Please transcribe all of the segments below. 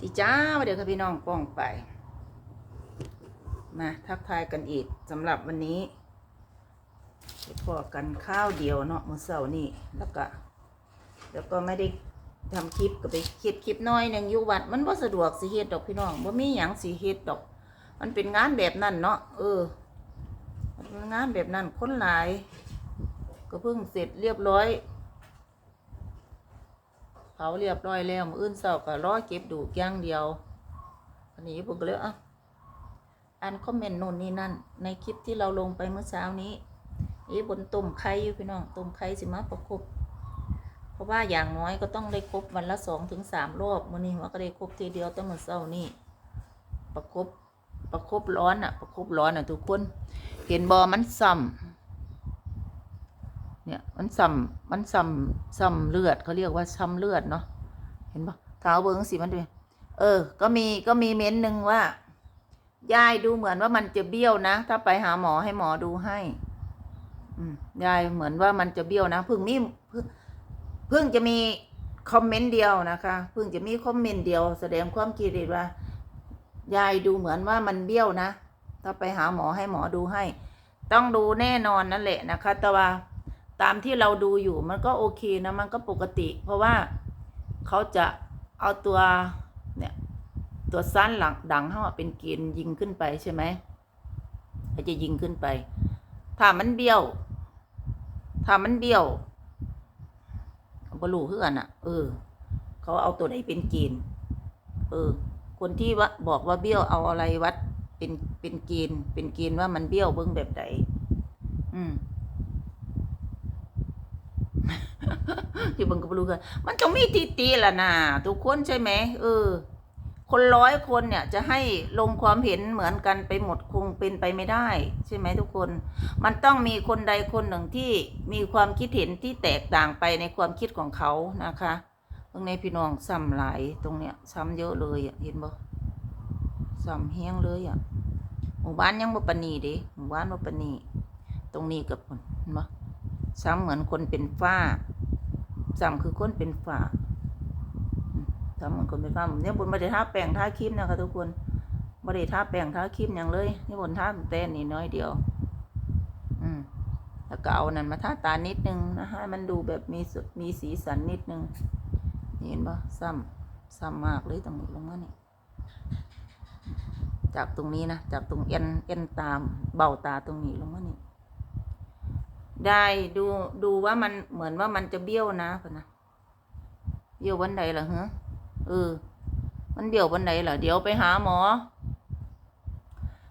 ดีจ้ามาเดี๋ยวค่ะพี่น้องป้องไปมาทักทายกันอีกสำหรับวันนี้พอกันข้าวเดียวเนาะมื้อเสาร์นี่แล้วก็แล้วก็ไม่ได้ทำคลิปก็ไปคิดคลิปน้อยหนึ่งอยู่วัดมันบ่สะดวกสิเฮ็ดดอกพี่น้องบ่มีหยังสิเฮ็ดดอก มันเป็นงานแบบนั้นเนาะเออ งานแบบนั้นคนหลาย ก็เพิ่งเสร็จเรียบร้อย เผาเรียบร้อยแล้วมื้ออื่นเช้าก็รอเก็บดูกย่างเดียว อันนี้ผมก็เลยอะอ่านคอมเมนต์โน่นนี่นั่น ในคลิปที่เราลงไปเมื่อเช้านี้นี่บนต้มไข่อยู่พี่น้องต้มไข่สิมาประคบเพราะว่าอย่างน้อยก็ต้องได้ครบวันละสองถึงสามรอบมื้อนี้ว่าก็ได้ครบทีเดียวแต่มื้อเช้านี้ประคบประคบร้อนอะ ประคบร้อนอะทุกคน เห็นบอมันซ้ำ เนี่ยมันซ้ำมันซ้ำซ้ำเลือดเขาเรียกว่าซ้ำเลือดเนาะเห็นปะเท้าเบิ้งสิมันดูเออ ก็มีก็มีเม้นหนึ่งว่ายายดูเหมือนว่ามันจะเบี้ยวนะ ถ้าไปหาหมอให้หมอดูให้อืยายเหมือนว่ามันจะเบี้ยวนะเพิ่งมิ่งเพิ่งจะมีคอมเมนต์เดียวนะคะเพิ่งจะมีคอมเมนต์เดียว แสดงความคิดเห็นว่ายายดูเหมือนว่ามันเบี้ยวนะ ถ้าไปหาหมอให้หมอดูให้ ต้องดูแน่นอนนั่นแหละนะคะแต่ว่า ตามที่เราดูอยู่มันก็โอเคนะมันก็ปกติ เพราะว่าเขาจะเอาตัวเนี่ยตัวสั้นหลังดังเขาเป็นเกณฑ์ยิงขึ้นไปใช่ไหมเขาจะยิงขึ้นไป ถ้ามันเบี้ยว ถ้ามันเบี้ยวบรูคือนอะ เออ เขาเอาตัวไหนเป็นเกณฑ์เออ คนที่ว่าบอกว่าเบี้ยวเอาอะไรวัดเป็นเป็นเกณฑ์เป็นเกณฑ์ว่ามันเบี้ยวเบิ้งแบบไหนอืม ที่เบิ้งก็บ่รู้กันมันต้องมีตีตีๆล่ะนะทุกคนใช่ไหมเออ คนร้อยคนเนี่ยจะให้ลงความเห็นเหมือนกันไปหมดคงเป็นไปไม่ได้ ใช่ไหมทุกคน มันต้องมีคนใดคนหนึ่งที่มีความคิดเห็นที่แตกต่างไปในความคิดของเขานะคะตรงในพี่น้องซ้ำหลายตรงเนี้ยซ้ำเยอะเลยอะเห็นบ่ซ้ำแห้ยงเลยอะหมู่บ้านยังบ่ปนีเด้หมู่บ้านบ่ปนีตรงนี้กับคนเห็นบ่ ซ้ำเหมือนคนเป็นฝ้าซ้ำคือคนเป็นฝ้าซ้ำเหมือนคนเป็นฝ้าเนี่ยบนบ่ได้ทาแป้งท่าครีมนะคะทุกคนบ่ได้ทาแป้งท่าครีมหยังเลยนี่บนท่าแต่นี่น้อยเดียว อืมแล้วก็เอานั่นมาทาตานิดนึงนะให้มันดูแบบมีสุมีสีสันนิดนึงเห็นบ่ซ้ำซ้ำมากเลยตรงนี้ลงมาเนี่ยจากตรงนี้นะจากตรงเอ็นเอ็นตามเบาตาตรงนี้ลงมานี่ ได้ดูดูว่ามันเหมือนว่ามันจะเบี้ยวนะพนะเบี้ยววันใดล่ะฮะเออ มันเบี้ยววันใดล่ะเดี๋ยวไปหาหมอ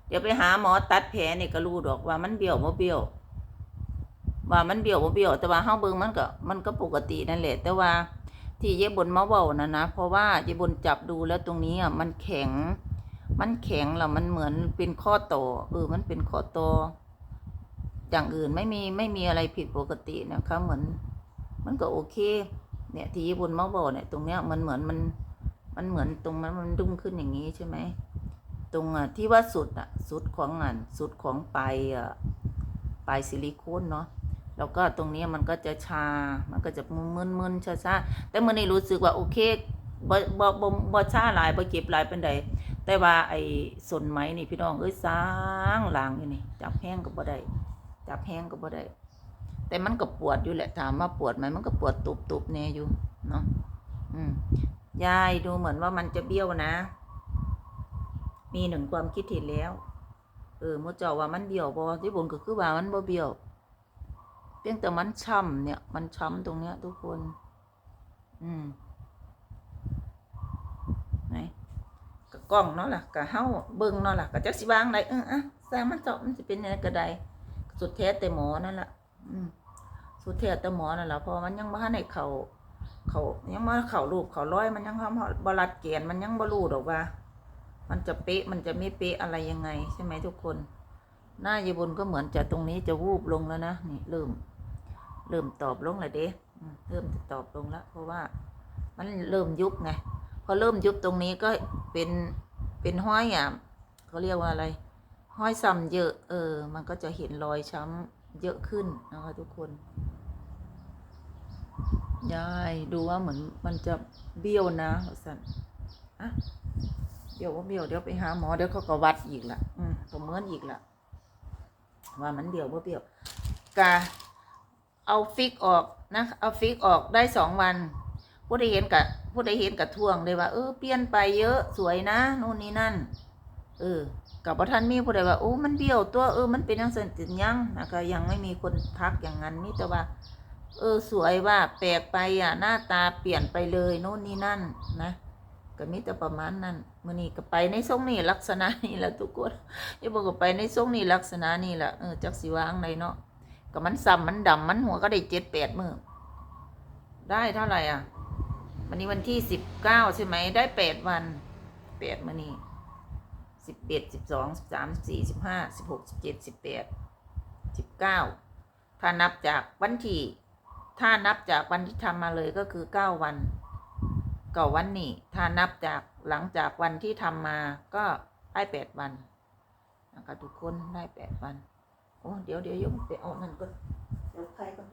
เดี๋ยวไปหาหมอตัดแผลนี่ก็รู้ดอกว่ามันเบี้ยวบ่เบี้ยว ว่ามันเบี้ยวบ่เบี้ยว แต่ว่าเฮาเบิ่งมันก็มันก็ปกตินั่นแหละ แต่ว่าที่เย็บบนมาเว้านะนะเพราะว่าเย็บนจับดูแล้วตรงนี้อะมันแข็ง มันแข็งแล้วมันเหมือนเป็นข้อต่อเออมันเป็นข้อต่อ อย่างอื่นไม่มีไม่มีอะไรผิดปกตินะคะเหมือน มันก็โอเค เนี่ยที่ญี่ปุ่นมาบอกเนี่ยตรงเนี้ยมันเหมือนมันมันเหมือนตรงมันมันดุ้งขึ้นอย่างนี้ใช่ไหมตรงอะที่ว่าสุดอะสุดของงานสุดของปลายอะปลายซิลิโคนเนาะแล้วก็ตรงเนี้ยมันก็จะชา มันก็จะมึนๆชาๆแต่เมื่อนี้รู้สึกว่าโอเคบ่บ่บ่บ่ชาหลายบ่เจ็บหลายเป็นใดแต่ว่าไอ้สนไหมนี่พี่น้องเอ้ยสร้างหลางอยู่นี่จับแห้งก็บ่ได้ จับแห้งก็บ่ได้ แต่มันก็ปวดอยู่แหละถามว่าปวดไหมมันก็ปวดตุบๆแน่อยู่เนาะอืมยายดูเหมือนว่ามันจะเบี้ยวนะ มีหนึ่งความคิดเห็นแล้ว เออมดเจ้าว่ามันเบี้ยวบ่ที่บนก็คือว่ามันบ่เบี้ยว เพียงแต่มันช้ำเนี่ย มันช้ำตรงเนี้ย ทุกคน อืมไหนก็กล้องเนาะล่ะก็เฮ้าเบิ่งเนาะล่ะก็จักสิวางไดเอออะสร้างมันเจาะมันสิเป็นยังไงก็ได้ สุดแท้แต่หมอนั่นแหละสุดแท้แต่หมอนั่นแหละพราะมันยังบ่ทันได้เขาเขายังบ่เขารูปเขาร้อยมันยังทำบ่รัดเกณฑ์มันยังบรูดอกว่า มันจะเป๊ะมันจะไม่เป๊ะอะไรยังไง ใช่ไหมทุกคน หน้าเยายบนก็เหมือนจะตรงนี้จะวูบลงแล้วนะนี่เริ่ม เริ่มตอบลงแล้วเด้เริ่มจะตอบลงแล้ว เพราะว่า มันเริ่มยุบไงพอเริ่มยุบตรงนี้ก็เป็นเป็นห้อยอะเขาเรียกว่าอะไร ห้อยซ้ำเยอะ เออ มันก็จะเห็นรอยช้ำเยอะขึ้นนะคะทุกคนยายดูว่าเหมือนมันจะเบี้ยวนะสันอะเดี๋ยวว่าเบี้ยวเดี๋ยวไปหาหมอเดี๋ยวเขาก็วัดอีกละอืมประเมินอีกละว่ามันเบี้ยวว่าเบี้ยวกะเอาฟิกออกนะเอาฟิกออกได้สองวันผู้ใดเห็นกับผู้ใดเห็นกับท่วงเลยว่าเออเปลี่ยนไปเยอะสวยนะนู่นนี่นั่น เออ กับประท่านมีผู้ใดว่าโอ้มันเบี้ยวตัวเออมันเป็นยังเส้นติดยังนะคะยังไม่มีคนทักอย่างนั้นนี่แต่ว่า เออสวยว่าแปลกไปอะหน้าตาเปลี่ยนไปเลยโน่นนี่นั่นนะก็มีแต่ประมาณนั้นมื่อนี้ก็ไปในทรงนี้ลักษณะนี้แหละทุกคนอย่าบอกว่าไปในทรงนี้ลักษณะนี้แหละเออจักสิวางในเนาะก็มันซ้ำมันดำมันหัวก็ได้เจ็ดแปดมือได้เท่าไหร่อะวันนี้วันที่สิบเก้าใช่ไหมได้แปดวันแปดมื่อนี้ สิบเอ็ดสิบสองสิบสามสิบสี่สิบห้าสิบหกสิบเจ็ดสิบแปดสิบเก้าถ้านับจากวันที่ ถ้านับจากวันที่ทำมาเลยก็คือเก้าวันก้าวันนี่ถ้านับจากหลังจากวันที่ทำมาก็ได้แปดวันนะคะทุกคนได้แปดวัน โอ้ เดี๋ยวเดี๋ยวยกไปเอานั่นก็ยวใครก็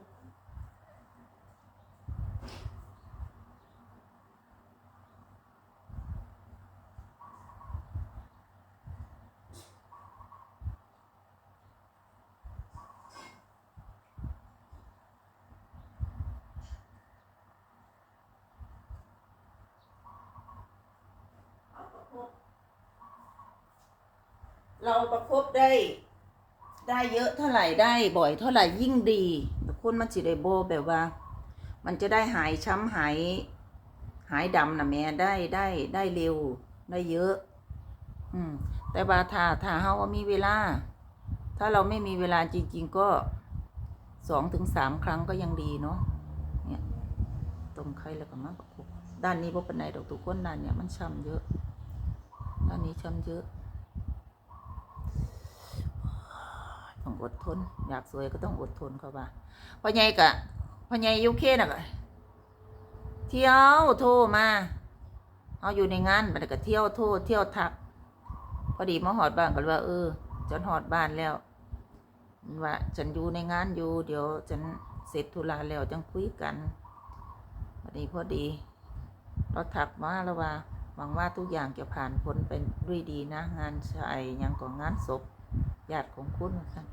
เราประคบได้ ได้เยอะเท่าไหร่ได้บ่อยเท่าไหร่ยิ่งดีแต่คุณมันสิได้โบแบบว่า มันจะได้หายช้ำหาย หายดำนะแม่ได้ได้ได้เร็วได้เยอะ อืม แต่ว่าถาถ้าเฮามีเวลา ถ้าเราไม่มีเวลาจริง ๆ ก็สองถึงสามครั้งก็ยังดีเนาะเนี่ยตรงไข่แล้วก็มาประคบด้านนี้บ่เป็นไรดอกทุกคนด้านเนี่ยมันช้ำเยอะ ด้านนี้ช้ำเยอะต้องอดทน อยากสวยก็ต้องอดทนเขาว่าพ่อใหญ่กะพ่อใหญ่ยูเคน่ะกะเที่ยวโทรมาเอาอยู่ในงานมันก็เที่ยวโทรเที่ยวทัก พอดีมาหอดบ้านก็เลยว่า เออฉันหอดบ้านแล้วว่าฉันอยู่ในงานอยู่ เดี๋ยวฉันเสร็จธุระแล้วจังคุยกันพอดีพอดี เราถักมาแล้วว่า หวังว่าทุกอย่างจะผ่านพ้นไปด้วยดีนะ งานชายยังก่องานศพญาติของคุณกัน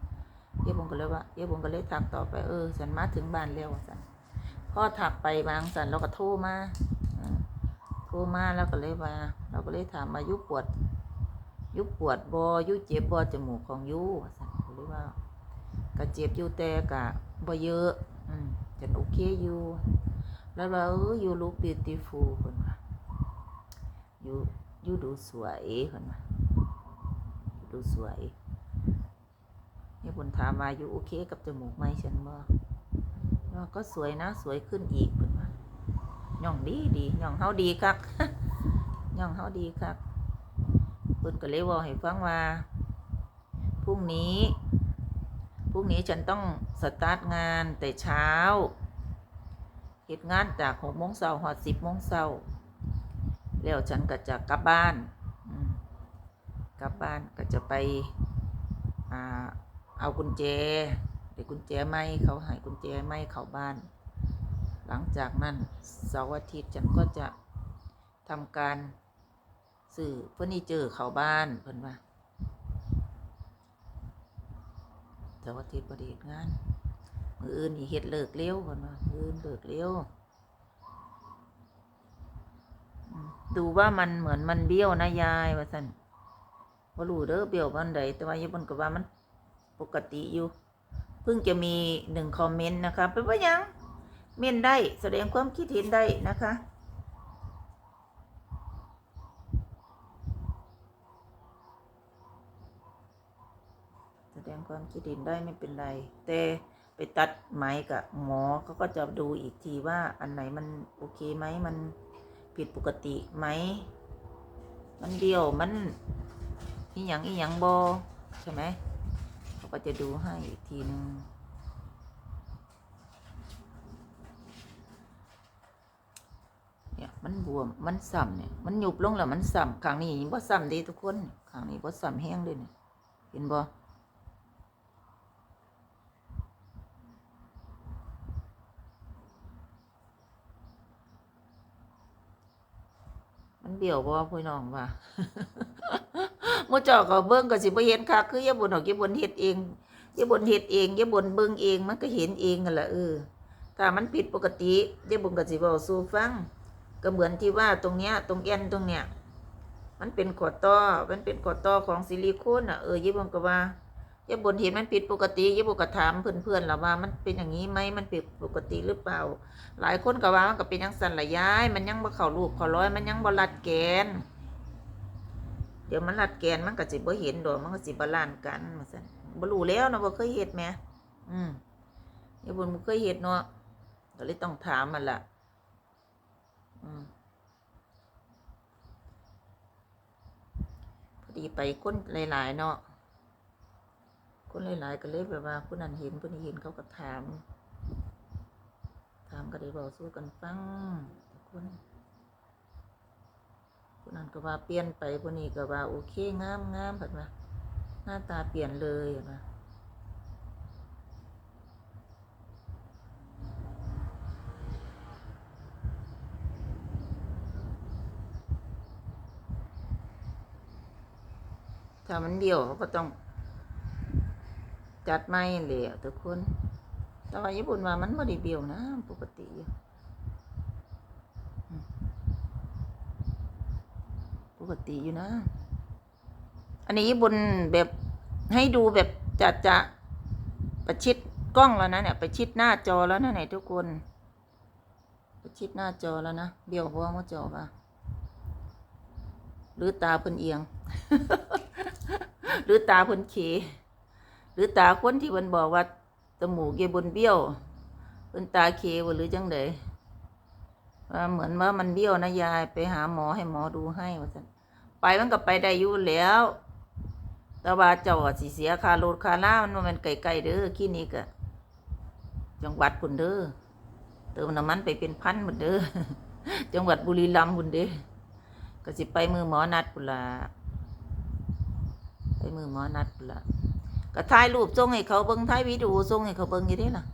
เย่บงก็เลยว่าเย่บงก็เลยถักต่อไปเออฉันมาถึงบ้านแล้วสันพ่อถักไปบางสันเราก็โทรมาโทรมาแล้วก็เลยว่า เราก็เลยถามมายุปวด ยุปวดบอยุเจ็บบอจมูกของยุสันก็เลยว่าก็เจ็บอยู่แต่กะบ่เยอะ อืมฉันโอเคอยู่ แล้วเราเอออยู่ลูก beautiful คนว่า อยู่อยู่ดูสวยคนว่าดูสวยนี่ยบนถามมาอยู่โอเคกับจมูกไหมฉันบ่ว่าก็สวยนะสวยขึ้นอีกคนว่าย่องดีดีย่องเฮาดีคักย่องเฮาดีคักเพิ่นก็เลยว่าให้ฟังว่าพรุ่งนี้พรุ่งนี้ฉันต้องสตาร์ทงานแต่เช้าเหตุงานจากหกโมงเช้าหอดสิบโมงเช้า แล้วฉันก็จะกลับบ้านอืมกลับบ้านก็จะไปอเอากุญแจเดี๋ยวกุญแจไม่เขาให้กุญแจไม่เขาบ้าน หลังจากนั้นเสาร์อาทิตย์ฉันก็จะทำการสื่อเฟอร์นิเจอร์เขาบ้านเพิ่นว่าเสาร์อาทิตย์ประเด็งานมืออื่นนี่เฮ็ดเลิกเร็วเพิ่นว่ามืออื่นเลิกเร็ว ดูว่ามันเหมือนมันเบี้ยวนะยายว่าสันว่ารู้เด้อเบี้ยวบันใดแต่ว่ายายบนก็ว่ามันปกติอยู่ เพิ่งจะมีหนึ่งคอมเมนต์นะคะเป็นว่ายังเมนได้แสดงความคิดเห็นได้นะคะแสดงความคิดเห็นได้ไม่เป็นไร แต่ไปตัดไหมกับหมอเขาก็จะดูอีกทีว่าอันไหนมันโอเคไหมมัน ผิดปกติไหม มันเดียวมันอีหยังอีหยังบอใช่ไหมเขาก็จะดูให้อีกทีนึงเนี่ยมันบวมมันสั่มเนี่ยมันหยุบลงแล้วมันสั่มข้างนี้บ่สั่มดีทุกคนข้างนี้บ่สั่มแห้งเลยเนี่ยเห็นบ่ เบี้ยวบ่พี่น้องว่าหมู่เจ้าก็เบิ่งก็สิบ่เห็นคักคือยาบุญดอกยาบุญเฮ็ดเองยาบุญเฮ็ดเองยาบุญเบิ่งเองมันก็เห็นเองนั่นล่ะเออถ้ามันผิดปกติยาบุญก็สิเว้าสู่ฟังก็เหมือนที่ว่าตรงเนี้ยตรงแอนตรงเนี้ยมันเป็นขอต่อมันเป็นขอต่อของซิลิโคนอะเออยายบุญก็ว่า ยายบุญเห็นมันผิดปกติยายบุก็ถามเพื่อนๆล่ะว่ามันเป็นอย่างนี้ไหมมันผิดปกติหรือเปล่า หลายคนก็ว่ามันก็เป็นยังสันละย้าย มันยังบ่เข้ารูปเข้าร้อยมันยังบ่รัดแกน เดี๋ยวมันรัดแกนมันก็สิบ่เห็นดอกมันก็สิบาลานกันว่าซั่นบ่รู้แล้วนะบ่เคยเฮ็ดแหมอืมย่าบ่บ่เคยเฮ็ดเนาะก็เลยต้องถามมันละอืมพอดีไปคนหลายๆเนาะ คนหลาย ๆ ก็เลยแบบว่าผู้นั้นเห็นผู้นี้เห็นเขาก็ถาม ถามก็ได้บอกสู้กันฟังคนคนนั้นก็ว่าเปลี่ยนไปคนนี้ก็ว่าโอเคงามงามแบบว่าหน้าตาเปลี่ยนเลยแบบว่าถ้ามันเบี้ยวเขาก็ต้อง จัดไม่เลยทุกคนแต่ว่าญี่ปุ่นว่ามันบ่ได้เบี้ยวนะปกติอยู่ปกติอยู่นะ อันนี้ญี่ปุ่นแบบให้ดูแบบจัดจะประชิดกล้องแล้วนะเนี่ยประชิดหน้าจอแล้วนะไหนทุกคนประชิดหน้าจอแล้วนะเบี้ยวบ่มาจอป่ะหรือตาเพิ่นเอียง หรือตาเพิ่นเค หรือตาคนที่มันบอกว่าจมูกเยบนเบี้ยวเป็นตาเคบ่หรือจังไดว่าเหมือนว่ามันเบี้ยวนะยายไปหาหมอให้หมอดูให้ว่าซั่นไปมันก็ไปได้อยู่แล้ว แต่ว่าเจ้าะสิเสียค่ารถค่าล่ามันบ่แมันไกลๆเด้อคลินิกอะจังหวัดพุ่นเด้อเติมน้ำมันไปเป็นพันหมดเด้อจังหวัดบุรีรัมย์พุ่นเด้อก็สิไปมือหมอนัดพุ่นล่ะไปมือหมอนัดพุ่นล่ะ ก็ถ่ายรูปส่งให้เขาเบิ่งถ่ายวิดีโอส่งให้เขาเบิ่งอยู่เด้ล่ะ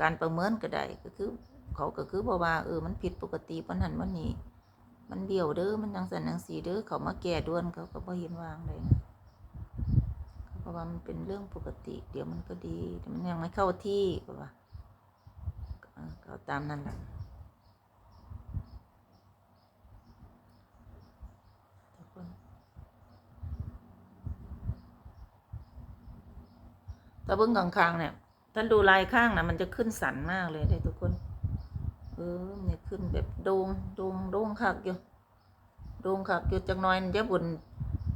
การประเมินก็ได้ก็คือ เขาก็คือบอกว่าเออมันผิดปกติปานนั้นวันนี้ มันเบี้ยวเด้อมันจังสันจังสีเด้อเขามาแก้ด่วนเขาก็บ่เห็นวางเลยนะเขาก็ว่ามันเป็นเรื่องปกติ เดี๋ยวมันก็ดีแต่มันยังไม่เข้าที่ก็ว่าเออก็เอาตามนั้นแหละทุกคน แต่เบื้องข้างๆเนี่ยท่านดูลายข้างนะมันจะขึ้นสันมากเลยได้ทุกคน เออเนี่ยขึ้นแบบโดงโดงโดงคักอยู่โดงคักอยู่จังน้อยเดี๋ยบน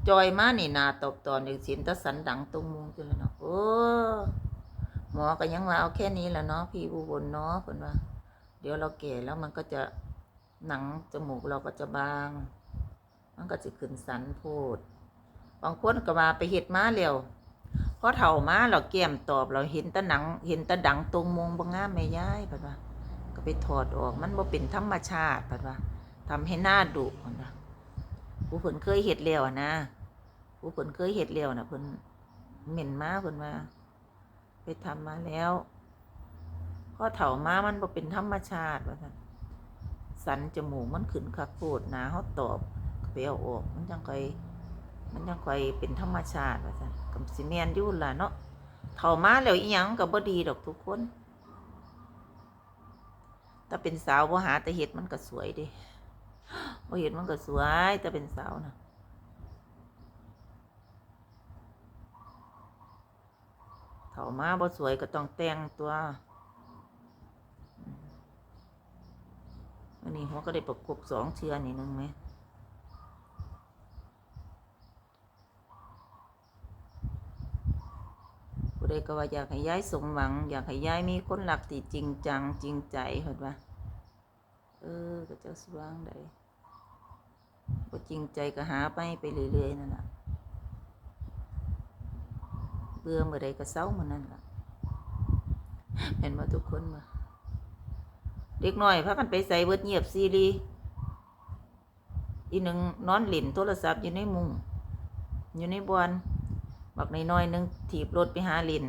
จอยมานี่นาตบตอนอย่างสินตะสันดังตรงมุงจังเลยเนาะโอ้หมอก็ยังว่าเอาแค่นี้แหละเนาะพี่อุบลเนาะคนว่า เดี๋ยวเราแก่แล้วมันก็จะหนังจมูกเราก็จะบาง มันก็จะขึ้นสันโพดบางคนก็ว่าไปเห็ดมาแล้ว พอเฒ่ามาเราแก้มตอบเราเห็นตะหนัง เห็นตะดังตรงมงบ่งงามแม่ยายพิ่นว่าก็ไปถอดออกมันบ่เป็นธรรมชาติพิ่นว่าทำให้หน้าดุพิ่นว่าผู้เพิ่นเคยเฮ็ดแล้วนะผู้เพิ่นเคยเฮ็ดแล้วน่ะเพิ่นเหม็นมาเพิ่นว่าไปทำมาแล้วพอเฒ่ามามันบ่เป็นธรรมชาติว่าซั่นสันจมูกมันขึ้นคักโพดหนาเฮาตอบก็ไปเอาออกมันจังค่อย มันยังค่อยเป็นธรรมชาติว่าซั่นกับสิแม่นอยู่ล่ะเนาะเฒ่ามาแล้วอีหยังก็บ่ดีดอกทุกคนถ้าเป็นสาวบ่หาแต่เห็ดมันก็สวยดิบ่เห็ดมันก็สวยแต่เป็นสาวนะเฒ่ามาบ่สวยก็ต้องแต่งตัวอันนี้หัวก็ได้ประกบสองเชือนี่นึงไหม ใดก็ว่าอยากให้ย้ายสมหวัง อยากให้ย้ายมีคนหลักที่จริงจังจริงใจเห็นว่าเออก็เจ้าสว่างได้บ่จริงใจก็หาไปไปเรื่อยๆนั่นแหละเบื่อเมื่อใดก็เศร้าเมื่อนั้นล่ะเห็นมาทุกคนมาเด็กน้อยพากันไปใส่เบิดเงียบซีรีส์อีหนึ่งนอนหลินโทรศัพท์อยู่ในมุงอยู่ในบอน บักน้อยๆหนึงถีบรถไปหาลิน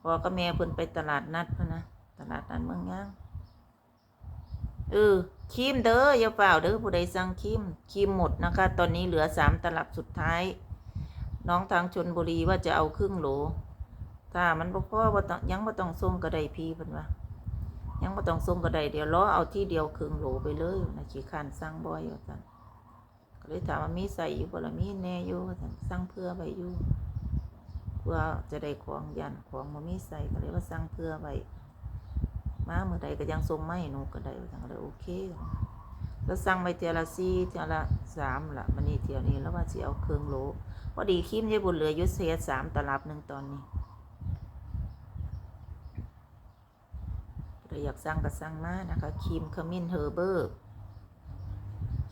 พอก็แม่เพิ่นไปตลาดนัดพนะตลาดนัดเมืองย่างเออครีมเด้ออย่าเปล่าเด้อผู้ใดสั่งครีมครีมหมดนะคะ ตอนนี้เหลือสามตลับสุดท้าย น้องทางชนบุรีว่าจะเอาครึ่งโหล ถ้ามันบ่พอบ่ต้องยังบ่ต้องส่งกระไดพี่เพิ่นว่ายังบ่ต้องส่งกระไดเดี๋ยวรอเอาที่เดียวครึ่งโหลไปเลยนะขี้คร้านสั่งบ่อยว่าซั่นก็เลยถามว่ามีใส่อยู่บ่ล่ะมีแน่อยู่ว่าซั่นสั่งเพื่อไว้อยู่ พื่อจะได้ของยันของบ่มีใส่ก็เลยว่าสั่งเพื่อไว้มาเมื่อใดก็ยังส่งไมาให้หนูก็ได้จังเลยโอเค แล้วสั่งไปเทียละสี่เทียละสามละมันนี่เทียวนี้แล้วว่าสิเอาเครื่องโลพอดีครีมยายบุญเหลือยุเสียสามตลับหนึ่งตอนนี้เราอยากสั่งก็สั่งมานะคะครีมขมิ้นเฮอร์เบอร์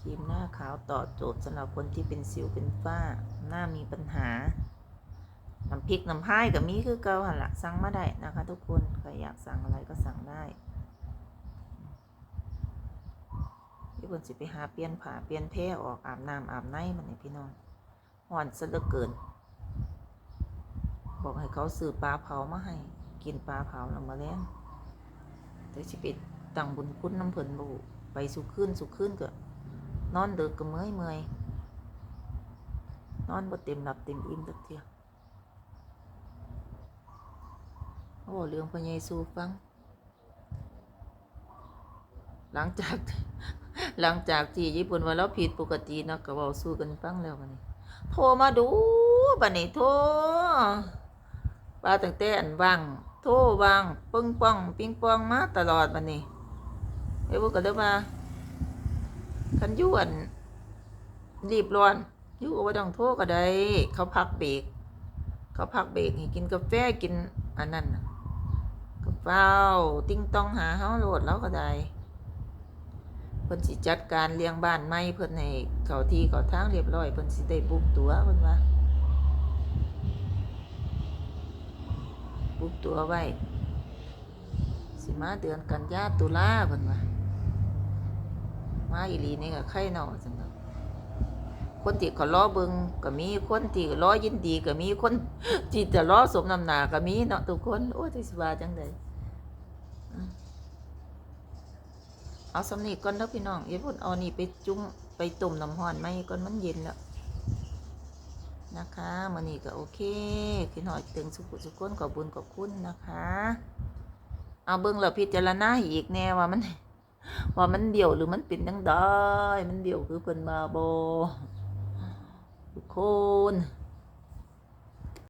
ครีมหน้าขาวต่อโจทย์สำหรับคนที่เป็นสิวเป็นฝ้า หน้ามีปัญหา น้ำพริกน้ำพายกับมีคือเก่าหันละสั่งมาได้นะคะ ทุกคนใครอยากสั่งอะไรก็สั่งได้พี่พนสิไปหาเปลี่ยนผ้าเปลี่ยนแพรออกอาบน้ำอาบในมันนี่พี่น้องห่อนซะเหลือเกิน บอกให้เขาซื้อปลาเผามาให้ กินปลาเผาล้วมาแล้งแต่สิไปตั้งบุญคุณน้ำเพิ่นบ่ไปสุขขึ้นสุขขึ้นก็นอนเดึกก็เมื่อยเมื่อยนอนบ่เต็มหลับเต็มอิ่มตักเที่ย เขาบอกเรื่องพระเยซูฟัง หลังจาก หลังจากที่ญี่ปุ่นว่าเราผิดปกติเนาะก็เว้าสู้กันฟังแล้วบัดนี้โทรมาดูบัดนี้โทรว่าตั้งแต่อันว่างโทรว่างปึ้งป้องปิงปองมาตลอดบัดนี้เอ้ยบ่ก็เลยว่าคันยู่อันรีบร้อนยู่ก็บ่ต้องโทรก็ได้เขาพักเบรกเขาพักเบรกให้กินกาแฟกินอันนั้นน่ะ เฝ้า ติ้งต้องหาเฮาโหลดแล้วก็ได้เพิ่นสิจัดการเลี้ยงบ้านใหม่เพิ่นให้เขาที่เขาทางเรียบร้อยเพิ่นสิได้บุกตัวเพิ่นว่าบุกตัวไว้สิมาเดือนกันยาตุลาเพิ่นว่ามาอีหลีนี่ก็ไข่เนาจังเนาะคนที่เขารอเบิงก็มีคนที่รอยินดีก็มีคนที่จะรอสมน้ำหนาก็มีเนาะทุกคนโอ้ยสิว่าจังได๋ เอาสำนีก่อนแล้วพี่น้องอย่าพูดเอานี่ไปจุ้งไปต้มน้ำห้อนไหมก่อนมันเย็นแล้วนะคะมันนี่ก็โอเคพี่น้อยถึงสุขุสุขคนขอบุญขอบคุณนะคะ เอาเบิ้งแล้วพิจารณาอีกแน่ว่ามัน ว่ามันเดี่ยวหรือมันเป็นยังได้มันเดี่ยวคือเพิ่นมาโบทุกคน